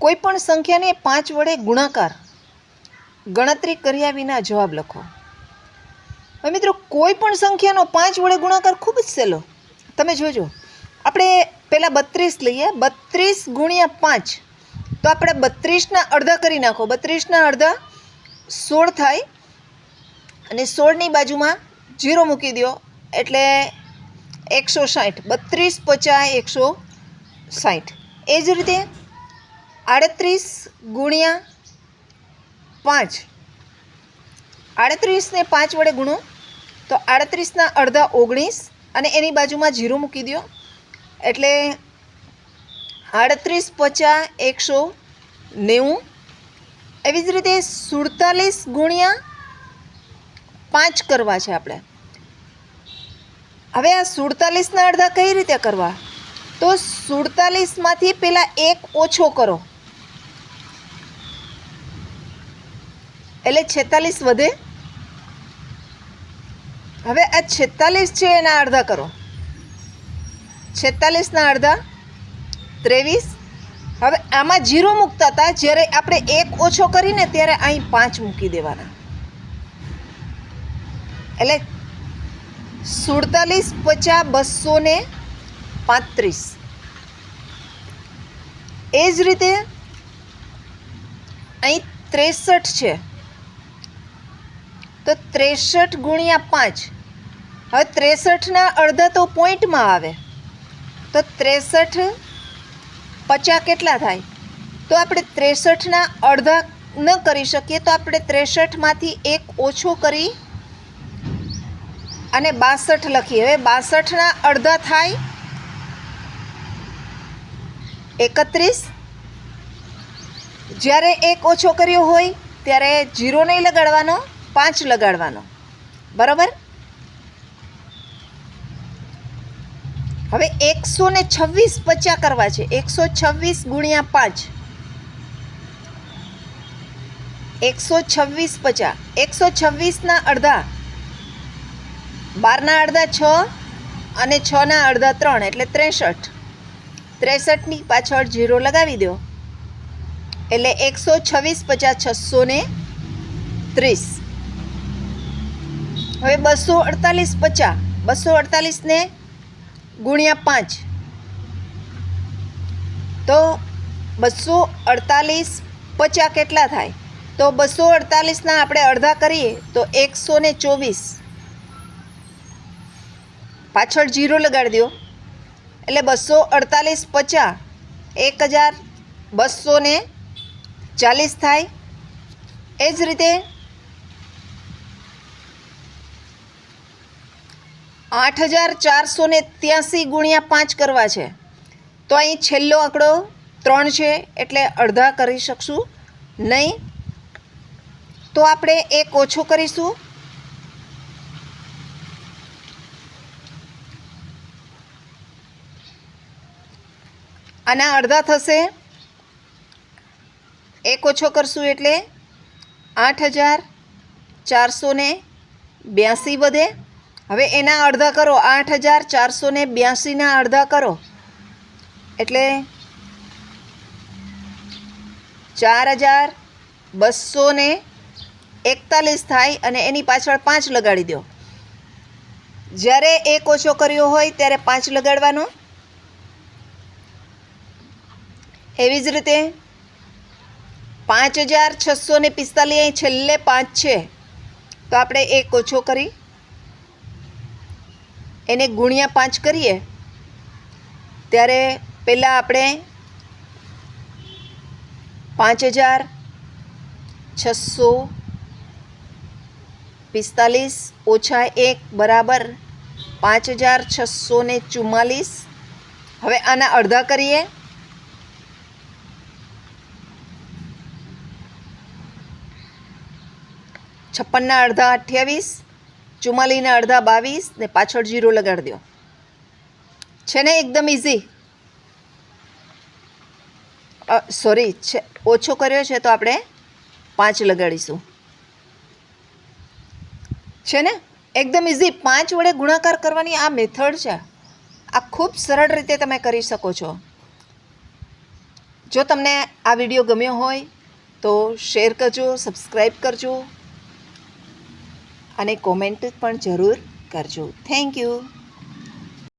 કોઈ પણ સંખ્યાને પાંચ વડે ગુણાકાર ગણતરી કર્યા વિના જવાબ લખો. હવે મિત્રો કોઈ પણ સંખ્યાનો પાંચ વડે ગુણાકાર ખૂબ જ સહેલો. તમે જોજો. આપણે પહેલાં બત્રીસ લઈએ. બત્રીસ ગુણ્યા પાંચ. તો આપણે બત્રીસના અડધા કરી નાખો. બત્રીસના અડધા સોળ થાય અને સોળની બાજુમાં જીરો મૂકી દો. એટલે એકસો સાઠ. બત્રીસ પચાસ એકસો સાઠ. એ જ રીતે આડત્રીસ ગુણ્યા પાંચ. આડત્રીસને પાંચ વડે ગુણો, તો આડત્રીસના અડધા ઓગણીસ અને એની બાજુમાં જીરો મૂકી દો એટલે આડત્રીસ પચાસ એકસો નેવું. એવી જ રીતે સુડતાલીસ ગુણ્યા પાંચ કરવા છે આપણે. હવે આ સુડતાલીસના અડધા કઈ રીતે કરવા? તો સુડતાલીસમાંથી પહેલાં એક ઓછો કરો. એટલે છેતાલીસ વધે? હવે આ છેતાલીસ છે એના અડધા કરો. છેતાલીસના અડધા, ત્રેવીસ. હવે આમાં જીરો મૂકતા હતા, જ્યારે આપણે એક ઓછો કરીને ત્યારે અહીં પાંચ મૂકી દેવાના. એટલે સુડતાલીસ પચાસ બસો ને પાંત્રીસ. એ જ રીતે અહીં ત્રેસઠ છે. તો ત્રેસઠ ગુણ્યા પાંચ. હવે ત્રેસઠના અડધા તો પોઈન્ટમાં આવે. તો ત્રેસઠ પચાસ કેટલા થાય? તો આપણે ત્રેસઠના અડધા ન કરી શકીએ તો આપણે ત્રેસઠમાંથી એક ઓછો કરી અને બાસઠ લખીએ. હવે બાસઠના અડધા થાય એકત્રીસ. જ્યારે એક ઓછો કર્યો હોય, ત્યારે જીરો નહીં લગાડવાનો. પાંચ લગાડવાનો. બરાબર? હવે એકસો ને છવ્વીસ પચા કરવા છે. એકસો છવ્વીસ ગુણ્યા પાંચ. એકસો છવ્વીસ પચા એકસો છવ્વીસના અડધા. બારના અડધા છ અને છના અડધા ત્રણ, એટલે ત્રેસઠ. ત્રેસઠની પાછળ જીરો લગાવી દો. એટલે એકસો છવ્વીસ પચાસ છસો ને ત્રીસ. હવે બસો અડતાલીસ પચાસ. બસો અડતાલીસને ગુણ્યા પાંચ. તો બસો અડતાલીસ પચાસ કેટલા થાય? તો બસો અડતાલીસના આપણે અડધા કરીએ, તો એકસો ને ચોવીસ. પાછળ જીરો લગાડી દો. એટલે બસો અડતાલીસ પચાસ, એક હજાર બસો ચાલીસ થાય. એ જ રીતે આઠ હજાર ચારસો ને ત્યાંસી ગુણ્યા પાંચ કરવા છે. તો અહીં છેલ્લો આંકડો ત્રણ છે, એટલે અડધા કરી શકશું. નહીં, તો આપણે એક ઓછો કરીશું. આના અડધા થશે. એક ઓછો કરશું એટલે આઠ હજાર ચારસો બ્યાસી વધે. હવે એના અડધા કરો, આઠ હજાર ચારસો ને બ્યાસીના અડધા કરો. એટલે ચાર હજાર બસો ને એકતાલીસ થાય અને એની પાછળ પાંચ લગાડી દો. જ્યારે એક ઓછો કર્યો હોય ત્યારે પાંચ લગાડવાનો. એવી જ રીતે પાંચ હજાર છસો ને પિસ્તાલીસ છેલ્લે પાંચ છે. તો આપણે એક ઓછો કરી એને ગુણ્યા પાંચ કરીએ, ત્યારે પહેલાં આપણે પાંચ હજાર છસો પિસ્તાલીસ ઓછા એક બરાબર પાંચ હજાર છસો ને ચુમ્માલીસ. હવે આના અડધા કરીએ. છપ્પનના અડધા અઠ્યાવીસ. ચુમ્માલીસના અડધા બાવીસ ને પાછળ જીરો લગાડી દો. છે ને એકદમ ઇઝી સોરી છે, ઓછો કર્યો છે તો આપણે પાંચ લગાડીશું. છે ને એકદમ ઇઝી પાંચ વડે ગુણાકાર કરવાની આ મેથડ છે. આ ખૂબ સરળ રીતે તમે કરી શકો છો. જો તમને આ વીડિયો ગમ્યો હોય તો શેર કરજો સબસ્ક્રાઈબ કરજો. અને કોમેન્ટ પણ જરૂર કરજો. Thank you